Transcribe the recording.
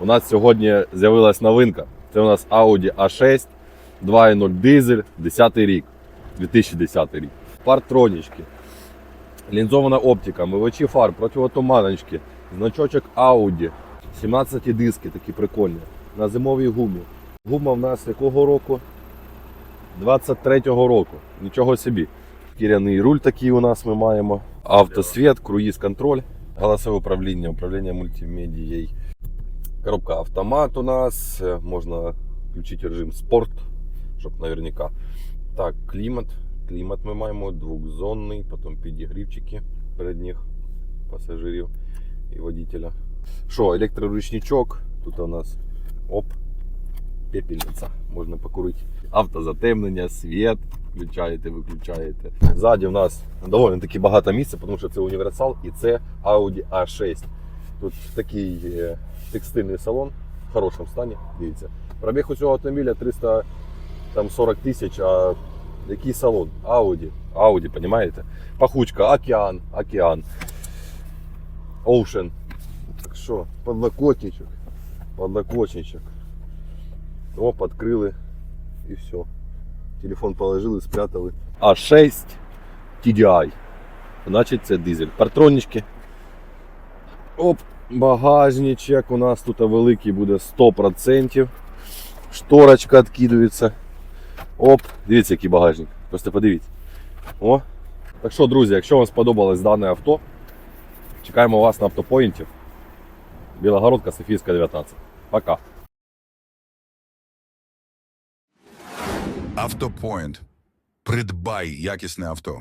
У нас сьогодні з'явилась новинка. Це у нас Audi A6 2.0 дизель, 10 рік, 2010 рік. Партронічки, лінзована оптика, мивачі фар, противотуманочки, значочок Audi, 17 диски такі прикольні. На зимовій гумі. Гума в нас якого року? 23-го року. Нічого собі. Шкіряний руль такий у нас ми маємо. Автосвіт, круїз контроль, голосове управління, управління мультимедією. Коробка автомат у нас. е, Можна включити режим спорт, щоб наверняка. Так, клімат. Клімат ми маємо двохзонний, потім підігрівчики передніх пасажирів і водителя. Що, електроручничок. Тут у нас оп, пепельниця. Можна покурити. Автозатемнення, світ. Включаєте, виключаєте. Ззаді у нас доволі таки багато місця, тому що це універсал і це Audi A6. Тут такий е, текстильний салон в хорошому стані. Дивіться. Пробіг у цього автомобіля 340 тисяч, а який салон? Audi. Audi, понимаєте? Пахучка, океан, океан. Ocean. Так що, подлокотничок. Подлокотничок. Оп, открыли и все. Телефон положили, спрятали. А6 TDI. Значить це дизель. Партронічки. Оп, багажничок. У нас тут великий буде 100%. Шторочка відкидується. Оп, дивіться, який багажник. Просто подивіться. О. Так що, друзі, якщо вам сподобалось дане авто, чекаємо вас на автопоінті. Білогородка, Софійська, 19. Пока. Автопоінт. Придбай якісне авто.